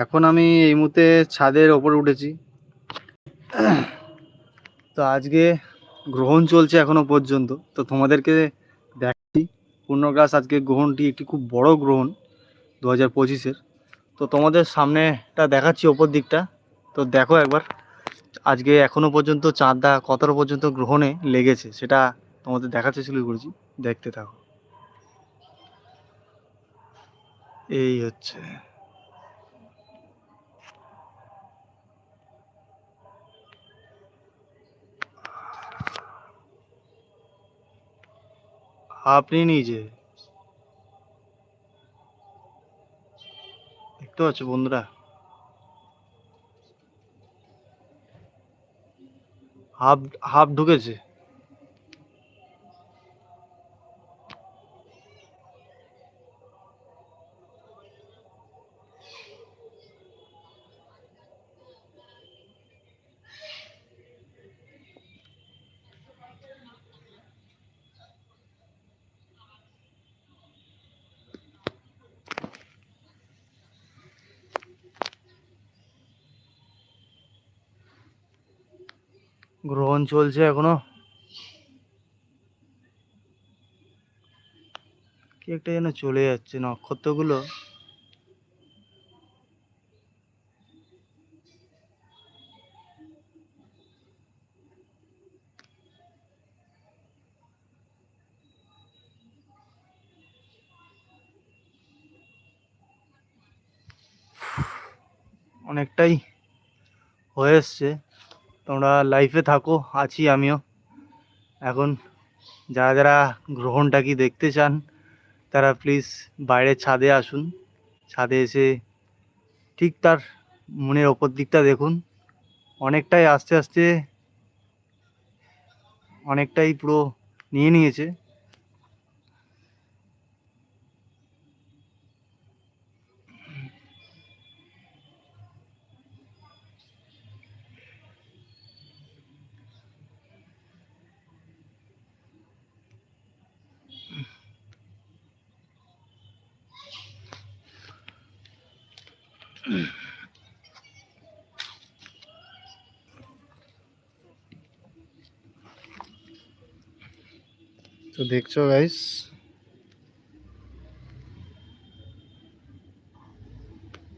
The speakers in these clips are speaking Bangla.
এখন আমি এই মুহূর্তে ছাদের ওপরে উঠেছি। তো আজকে গ্রহণ চলছে এখনও পর্যন্ত। তো তোমাদেরকে দেখছি পূর্ণগ্রাস আজকে গ্রহণটি একটি খুব বড় গ্রহণ দু হাজার পঁচিশের। তো তোমাদের সামনেটা দেখাচ্ছি ওপর দিকটা। তো দেখো একবার, আজকে এখনও পর্যন্ত চাঁদটা কতটা পর্যন্ত গ্রহণে লেগেছে সেটা তোমাদের দেখার চেষ্টা করেছি। দেখতে থাকো। এই হচ্ছে। আপনি নিজে। দেখতে পাচ্ছ বন্ধুরা? হাফ হাফ ঢুকেছে। গ্রহণ চলছে এখনও। কি একটা যেন চলে যাচ্ছে নক্ষত্রগুলো। অনেকটাই হয়ে এসছে। তোমরা লাইফে থাকো, আছি আমিও। এখন যারা যারা গ্রহণটা কি দেখতে চান, তারা প্লিজ বাইরের ছাদে আসুন। ছাদে এসে ঠিক তার মনের ওপর দিকটা দেখুন। অনেকটাই আস্তে আস্তে অনেকটাই পুরো নিয়ে নিয়েছে। তো দেখছ গাইস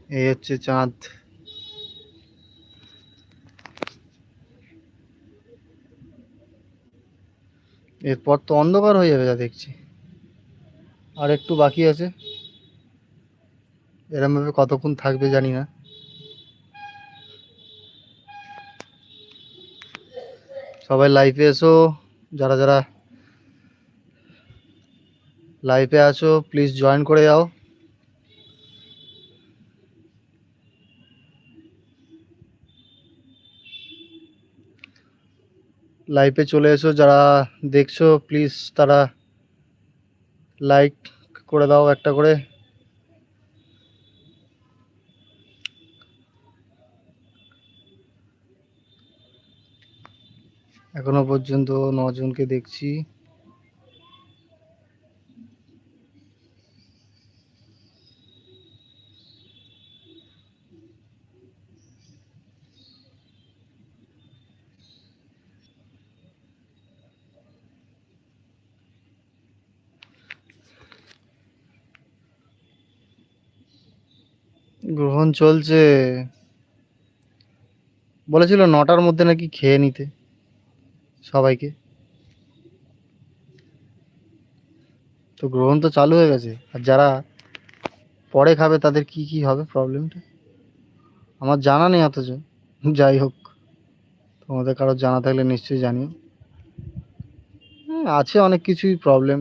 এই হচ্ছে চাঁদ। এরপর তো অন্ধকার হয়ে যাবে যা দেখছি। আর একটু বাকি আছে। এরমভাবে কতক্ষণ থাকবে জানি না। সবাই লাইভে এসো, যারা যারা লাইভে আছো প্লিজ জয়েন করে যাও। লাইভে চলে এসো, যারা দেখছ প্লিজ তারা লাইক করে দাও একটা করে। এখনও পর্যন্ত নজনকে দেখছি। গ্রহণ চলছে। বলেছিল নটার মধ্যে নাকি খেয়ে নিতে। সবাইকে। তো গ্রহণ তো চালু হয়ে গেছে। আর যারা পরে খাবে তাদের কি কি হবে প্রবলেমটা আমার জানা নেই অথচ। যাই হোক তোমাদের কারোর জানা থাকলে নিশ্চয়ই জানিও। হ্যাঁ, আছে অনেক কিছুই প্রবলেম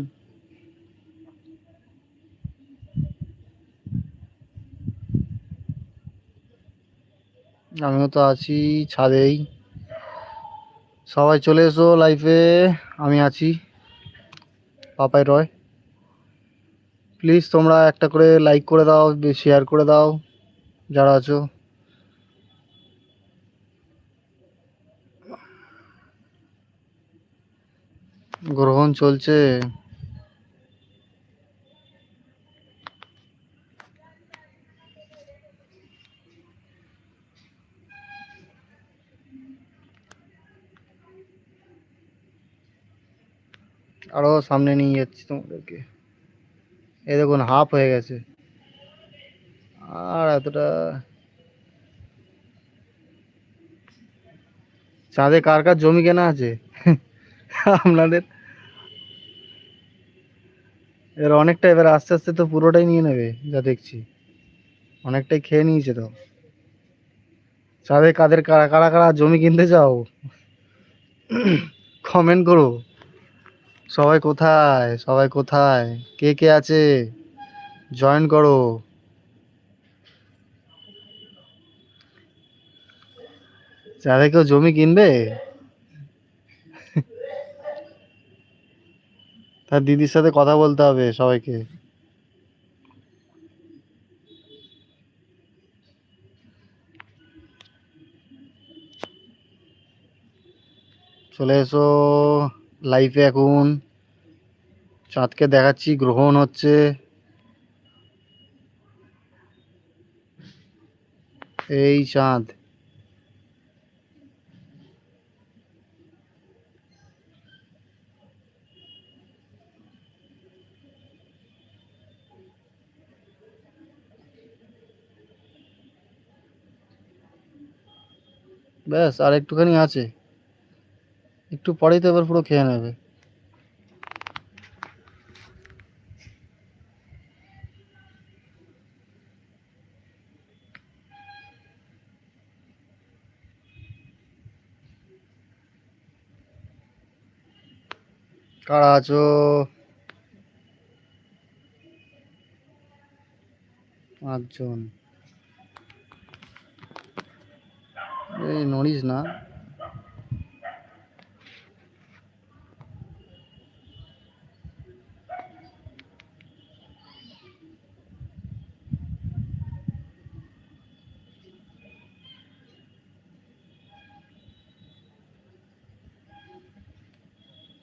আমিও তো আছি ছাদেই। সবাই চলে এসো লাইফে আমি আছি, পাপাই রয়। প্লিজ তোমরা একটা করে লাইক করে দাও শেয়ার করে দাও, যারা আছো। গ্রহণ চলছে। আরও সামনে নিয়ে যাচ্ছি তোমাদেরকে। এ দেখুন হাফ হয়ে গেছে। আর এতটা চাঁদে কার কার জমি কেনা আছে? আপনাদের? এবার অনেকটা, এবার আস্তে আস্তে তো পুরোটাই নিয়ে নেবে, যা দেখছি। অনেকটাই খেয়ে নিয়েছে তো। চাঁদে কাদের কারা কারা কারা জমি কিনতে চাও? কমেন্ট করো। সবাই কোথায়? সবাই কোথায়? কে কে আছে? জয়েন করো। চাঁদে কেউ জমি কিনবে? তার দিদির সাথে কথা বলতে হবে সবাইকে। চলে এসো। লাইফে এখন। চাঁদকে দেখাচ্ছি গ্রহণ হচ্ছে। এই চাঁদ। ব্যাস আর একটুখানি আছে। একটু পরেই তো এবার পুরো খেয়ে নেবে। কারা আছো? পাঁচজন। এই নড়িস না।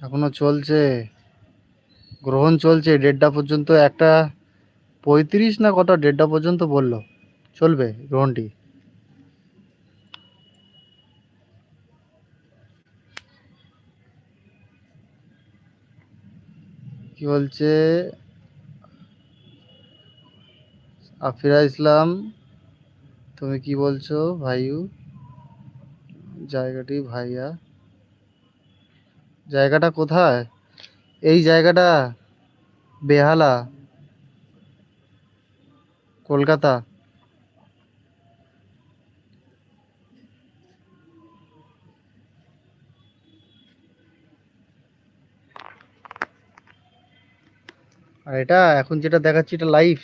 এখনও চলছে। গ্রহণ চলছে, দেড়টা পর্যন্ত, একটা পঁয়ত্রিশ না কত দেড়টা পর্যন্ত বলল। চলবে গ্রহণটি। কি বলছে? আফিরা ইসলাম, তুমি কি বলছো ভাইউ জায়গাটি ভাইয়া। জায়গাটা কোথায়? এই জায়গাটা বেহালা, কলকাতা। আর এটা এখন যেটা দেখাচ্ছি, এটা লাইভ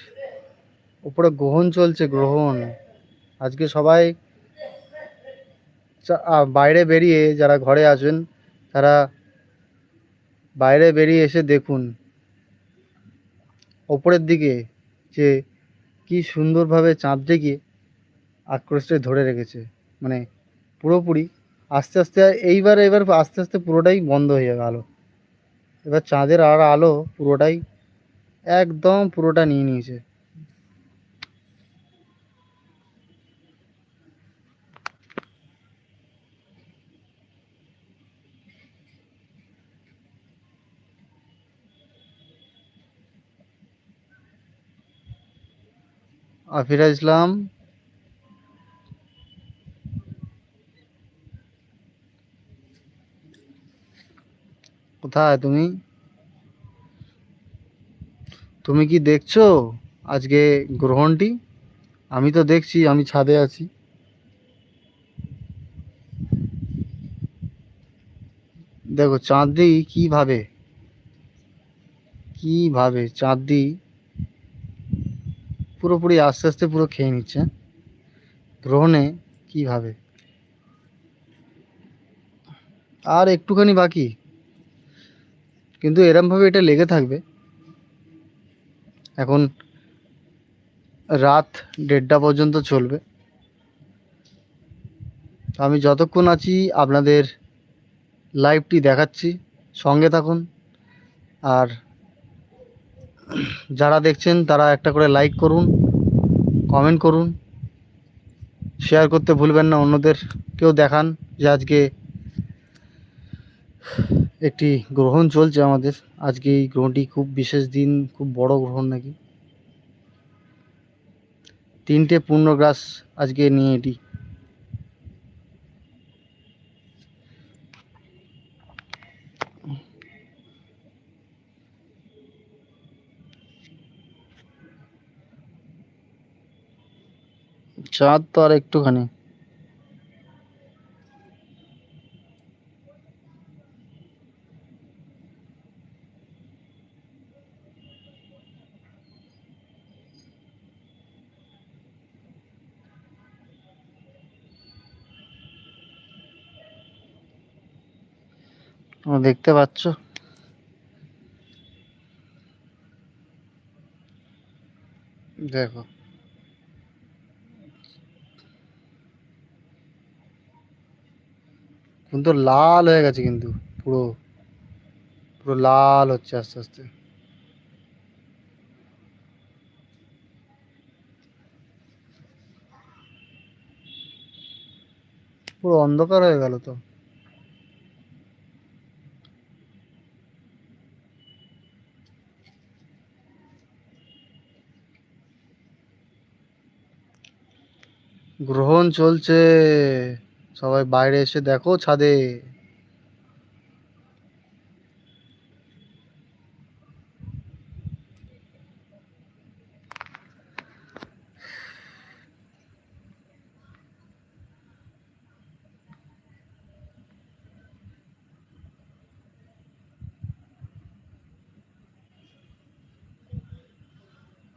উপরে গ্রহণ চলছে, গ্রহণ। আজকে সবাই বাইরে বেরিয়ে যারা ঘরে আছেন, তারা বাইরে বেরিয়ে এসে দেখুন। ওপরের দিকে যে কি সুন্দরভাবে চাঁদ চাঁদটিকে আক্রোশে ধরে রেখেছে। মানে পুরোপুরি আস্তে আস্তে এইবার এবার আস্তে আস্তে পুরোটাই বন্ধ হয়ে যাবে আলো এবার চাঁদের আর আলো পুরোটাই একদম পুরোটা নিয়ে নিয়েছে। আফিরা ইসলাম। কোথায় তুমি? তুমি কি দেখছ আজকে গ্রহণটি? আমি তো দেখছি, আমি ছাদে আছি। দেখো চাঁদদি কীভাবে? কীভাবে? চাঁদদি পুরোপুরি আস্তে আস্তে পুরো খেয়ে নিচ্ছে। গ্রহণে কীভাবে? আর একটুখানি বাকি। কিন্তু এরমভাবে এটা লেগে থাকবে। এখন রাত দেড়টা পর্যন্ত চলবে। আমি যতক্ষণ আছি আপনাদের লাইভটি দেখাচ্ছি। সঙ্গে থাকুন। আর যারা দেখছেন, তারা একটা করে লাইক করুন কমেন্ট করুন শেয়ার করতে ভুলবেন না, অন্যদের কেউ দেখান যে আজকে একটি গ্রহণ চলছে আমাদের। আজকে এই গ্রহণটি খুব বিশেষ দিন, খুব বড় গ্রহণ নাকি। তিনটে পূর্ণগ্রাস আজকে নিয়ে এটি চাঁদ তো আর একটুখানি। দেখতে পাচ্ছ? দেখো। কিন্তু লাল হয়ে গেছে কিন্তু, পুরো পুরো লাল হচ্ছে আস্তে আস্তে। পুরো অন্ধকার হয়ে গেল তো। গ্রহণ চলছে। সবাই বাইরে এসে দেখো ছাদে।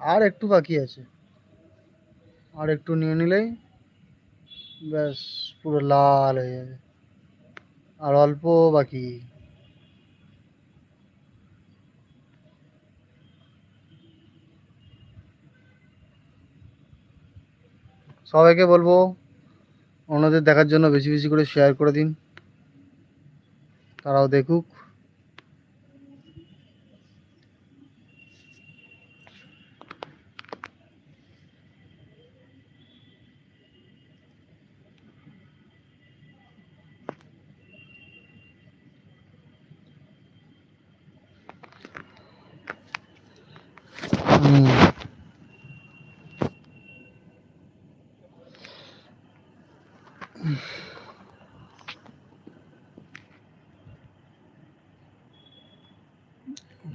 আর একটু বাকি আছে। আর একটু নিয়ে নিলেই ব্যাস, পুরো লাল হয়ে যাবে। আর অল্প বাকি। সবাইকে বলব, অন্যদের দেখার জন্য বেশি বেশি করে শেয়ার করে দিন। তারাও দেখুক।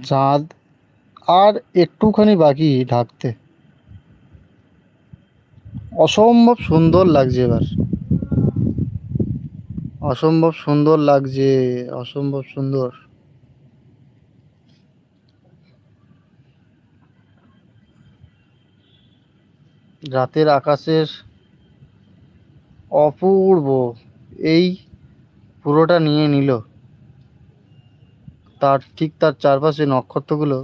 চাঁদ আর একটুখানি বাকি ঢাকতে অসম্ভব সুন্দর লাগছে এবার। অসম্ভব সুন্দর লাগছে, অসম্ভব সুন্দর। রাতের আকাশের অপূর্ব এই পুরোটা নিয়ে নিল। তার ঠিক তার চারপাশে নক্ষত্রগুলো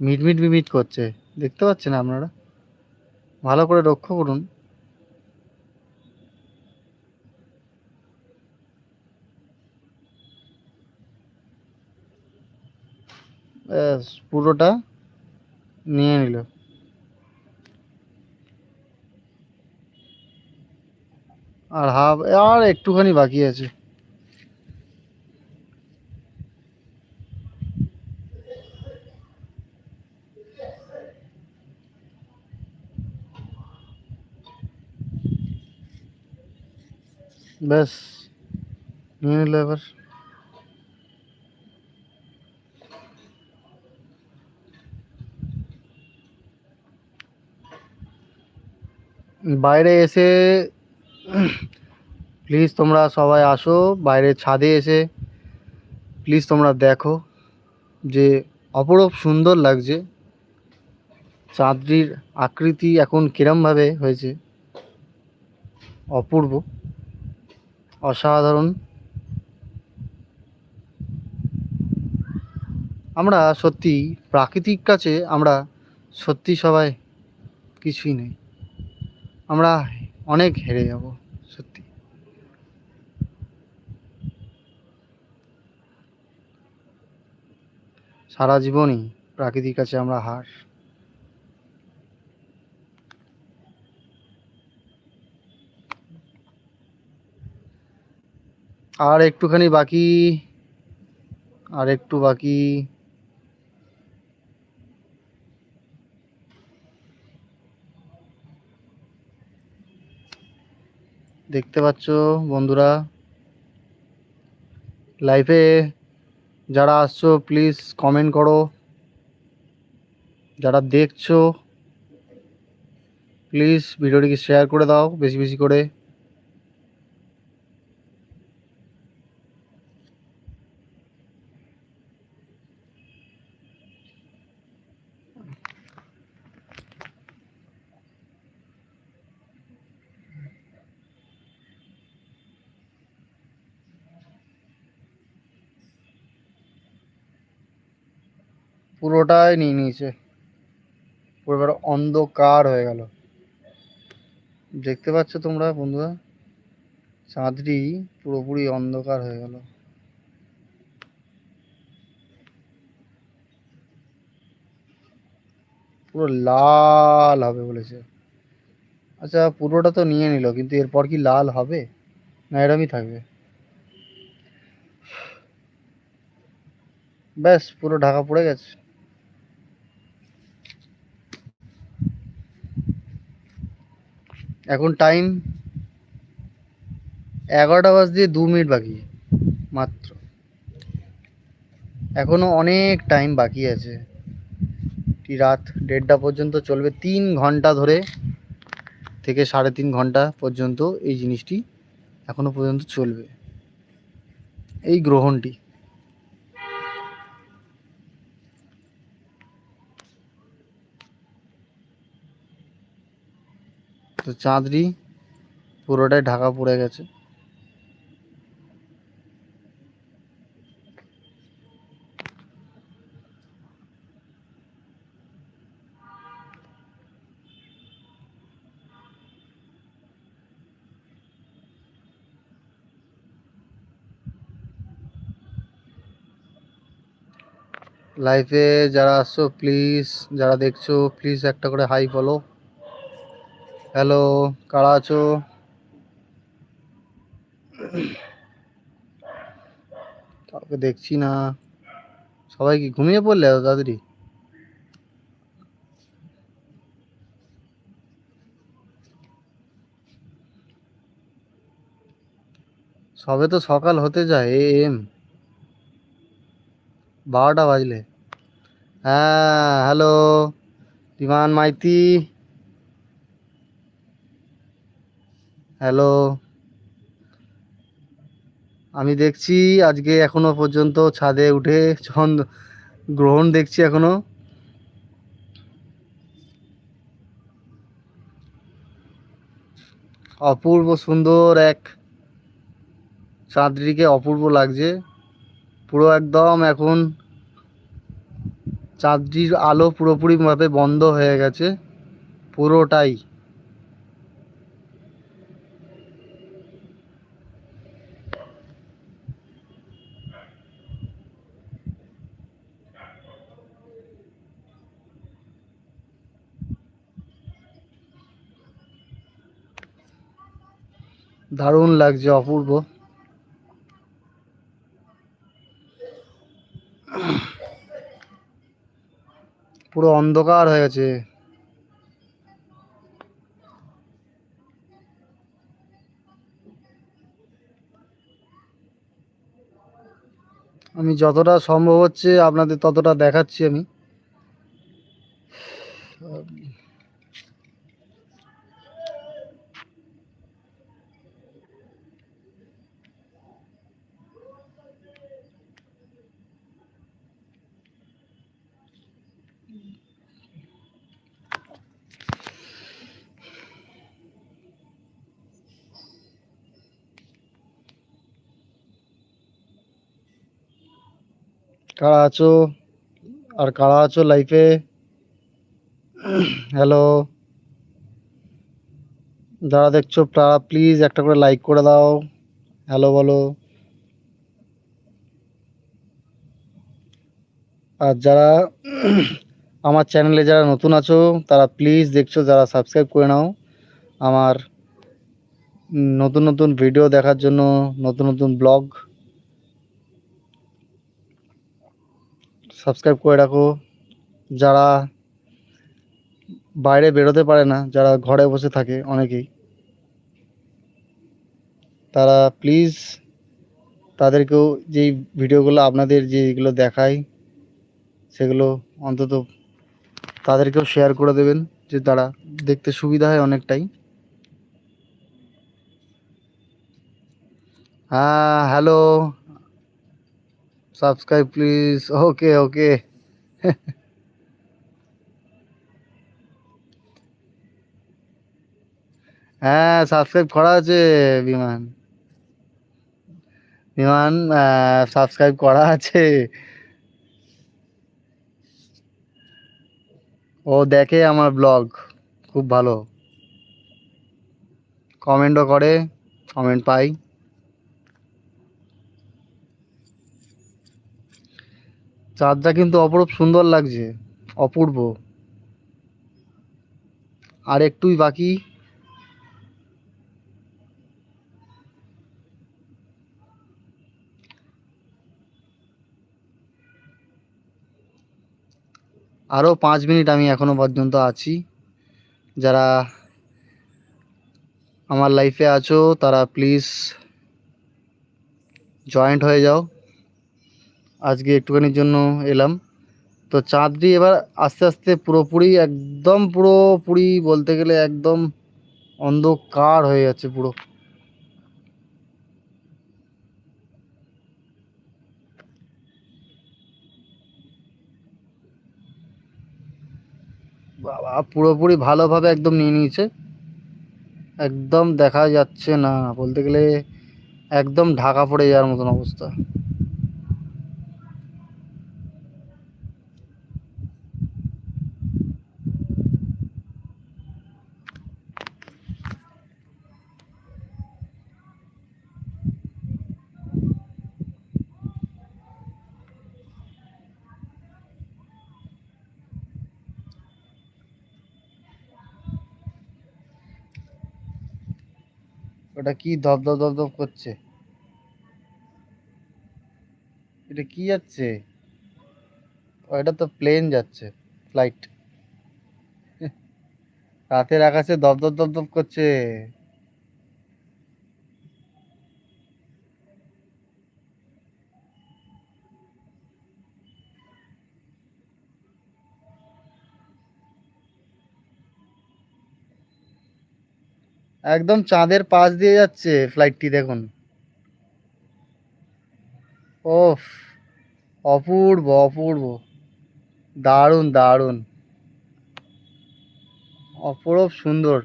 মিটমিট মিটমিট করছে। দেখতে পাচ্ছেন আপনারা? ভালো করে লক্ষ্য করুন। ব্যাস, পুরোটা নিয়ে নিল। আর হাফ, আর একটুখানি বাকি আছে। ব্যাস, নিয়ে নিল এবার। বাইরে এসে প্লিজ তোমরা সবাই আসো বাইরে ছাদে এসে প্লিজ তোমরা দেখো যে অপরূপ সুন্দর লাগছে। চাঁদটির আকৃতি এখন কিরমভাবে হয়েছে? অপূর্ব। অসাধারণ। আমরা সত্যি প্রাকৃতিক কাছে আমরা সত্যি সবাই কিছুই নেই। আমরা অনেক হেরে যাব, সত্যি। সারা জীবনই প্রাকৃতিক কাছে আমরা হার। আর একটুখানি বাকি, আর একটু বাকি। দেখতে পাচ্ছ বন্ধুরা লাইভে যারা আসছো প্লিজ কমেন্ট করো। যারা দেখছ প্লিজ ভিডিওটিকে শেয়ার করে দাও, বেশি বেশি করে। পুরোটাই নিয়ে নিয়েছে। পুরো এবার অন্ধকার হয়ে গেল। দেখতে পাচ্ছ তোমরা বন্ধুরা? চাঁদটি পুরোপুরি অন্ধকার হয়ে গেল। পুরো লাল হবে বলেছে। আচ্ছা পুরোটা তো নিয়ে নিল, কিন্তু এরপর কি লাল হবে? না, এরমই থাকবে। ব্যাস, পুরো ঢাকা পড়ে গেছে। এখন টাইম এগারোটা বাজ দিয়ে দু মিনিট বাকি, মাত্র। এখনও অনেক টাইম বাকি আছে। রাত দেড়টা পর্যন্ত চলবে? তিন ঘণ্টা ধরে থেকে সাড়ে তিন ঘণ্টা পর্যন্ত এই জিনিসটি এখনও পর্যন্ত চলবে। এই গ্রহণটি। তো চাঁদরি পুরোটাই ঢাকা পড়ে গেছে। লাইফে যারা আসছো প্লিজ যারা দেখছ প্লিজ একটা করে হাই বলো হ্যালো, কারা আছো? কাউকে দেখছি না। সবাই কি ঘুমিয়ে পড়লে তাড়াতাড়ি? সবে তো সকাল হতে যায়, এ, এম। বারোটা বাজলে। হ্যাঁ হ্যালো বিমান মাইতি। হ্যালো আমি দেখছি আজকে এখনও পর্যন্ত ছাদে উঠে চন্দ্র গ্রহণ দেখছি এখনও। অপূর্ব সুন্দর এক চাঁদটিকে অপূর্ব লাগছে। পুরো একদম এখন চাঁদটির আলো পুরোপুরিভাবে বন্ধ হয়ে গেছে। পুরোটাই। দারুণ লাগছে, অপূর্ব। পুরো অন্ধকার হয়ে গেছে। আমি যতটা সম্ভব হচ্ছে আপনাদের ততটা দেখাচ্ছি আমি। কারা আছো? আর কারা আছো লাইফে হ্যালো যারা দেখছ, তারা প্লিজ একটা করে লাইক করে দাও। হ্যালো বলো। আর যারা আমার চ্যানেলে যারা নতুন আছো, তারা প্লিজ দেখছ, যারা সাবস্ক্রাইব করে নাও। আমার নতুন নতুন ভিডিও দেখার জন্য, নতুন নতুন ব্লগ সাবস্ক্রাইব করে রাখো। যারা বাইরে বেরোতে পারে না, যারা ঘরে বসে থাকে অনেকেই, তারা প্লিজ তাদেরকেও যেই ভিডিওগুলো আপনাদের যেগুলো দেখায় সেগুলো অন্তত তাদেরকেও শেয়ার করে দেবেন, যে তারা দেখতে সুবিধা হয় অনেকটাই। হ্যাঁ hello subscribe please okay okay হ্যাঁ সাবস্ক্রাইব করা আছে, বিমান। বিমান সাবস্ক্রাইব করা আছে। ও দেখে আমার ব্লগ খুব ভালো। কমেন্টও করে কমেন্ট পাই। চাঁদটা কিন্তু অপরূপ সুন্দর লাগছে, অপূর্ব। আর একটুই বাকি। আরও পাঁচ মিনিট আমি এখনও পর্যন্ত আছি। যারা আমার লাইফে আছো, তারা প্লিজ জয়েন্ট হয়ে যাও। আজকে একটুখানির জন্য এলাম। তো চাঁদটি এবার আস্তে আস্তে পুরোপুরি একদম পুরোপুরি বলতে গেলে একদম অন্ধকার হয়ে যাচ্ছে পুরো। বাবা, পুরোপুরি ভালোভাবে একদম নিয়ে নিয়েছে। একদম দেখা যাচ্ছে না, বলতে গেলে একদম ঢাকা পড়ে যাওয়ার মতন অবস্থা। ওটা কি ধপ ধপ ধপ ধপ করছে? এটা কি যাচ্ছে? এটা তো প্লেন যাচ্ছে ফ্লাইট রাতের আকাশে দপ দপ দপ দপ করছে। একদম চাঁদের পাশ দিয়ে যাচ্ছে ফ্লাইটটি দেখুন। ওফ, অপূর্ব অপূর্ব। দারুণ দারুণ। অপরূপ সুন্দর।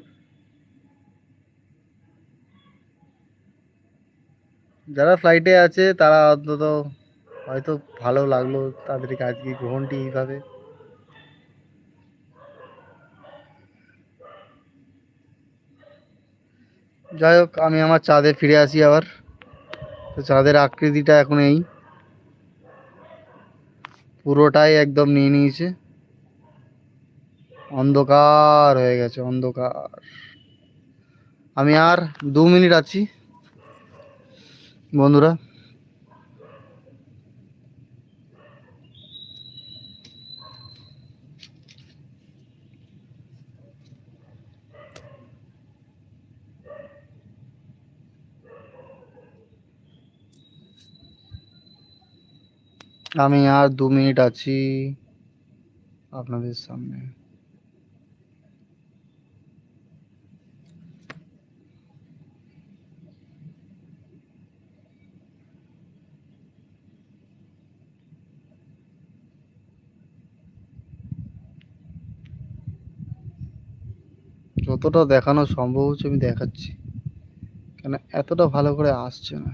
যারা ফ্লাইটে আছে তারা অন্তত হয়তো ভালো লাগল তাদেরকে আজকে গ্রহণটি এইভাবে। যাই হোক, আমি আমার চাঁদে ফিরে আসি আবার। তো চাঁদের আকৃতিটা এখন এই। পুরোটাই একদম নিয়ে নিয়েছে। অন্ধকার হয়ে গেছে, অন্ধকার। আমি আর দু মিনিট আছি। বন্ধুরা আমি আর দু মিনিট আছি আপনাদের সামনে। যতটা দেখানো সম্ভব হচ্ছে আমি দেখাচ্ছি। কেন এতটা ভালো করে আসছে না।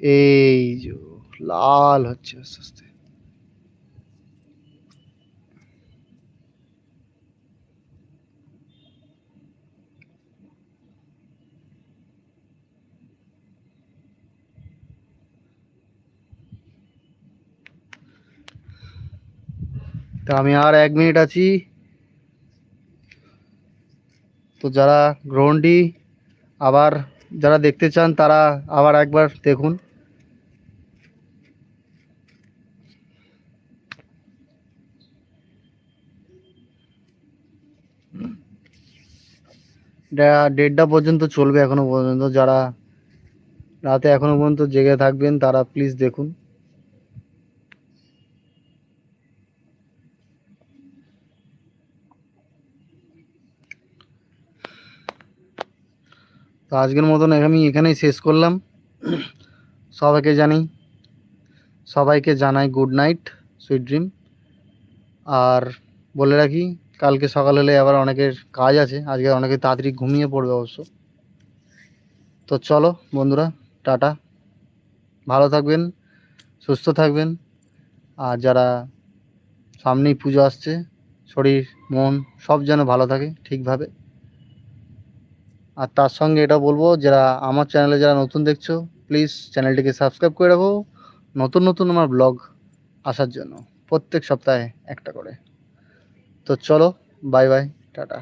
এই যে। লাল হচ্ছে, আস্তে আস্তে। তো আমি আর এক মিনিট আছি। তো যারা গ্রহণটি আবার যারা দেখতে চান, তারা আবার একবার দেখুন। এটা দেড়টা পর্যন্ত চলবে এখনও পর্যন্ত। যারা রাতে এখনও পর্যন্ত জেগে থাকবেন, তারা প্লিজ দেখুন। তো আজকের মতন আমি এখানেই শেষ করলাম। সবাইকে জানি সবাইকে জানাই গুড নাইট সুইট ড্রিম আর বলে রাখি কালকে সকাল হলে আবার অনেকের কাজ আছে, আজকে অনেকে তাড়াতাড়ি ঘুমিয়ে পড়বে অবশ্য। তো চলো বন্ধুরা, টাটা। ভালো থাকবেন, সুস্থ থাকবেন, আর যারা সামনেই পুজো আসছে, শরীর, মন, সব যেন ভালো থাকে ঠিকভাবে। আর তার সঙ্গে এটা বলব, যারা আমার চ্যানেলে যারা নতুন দেখছ প্লিজ চ্যানেলটিকে সাবস্ক্রাইব করে রাখো। নতুন নতুন আমার ব্লগ আসার জন্য প্রত্যেক সপ্তাহে একটা করে। তো চলো বাই বাই টাটা।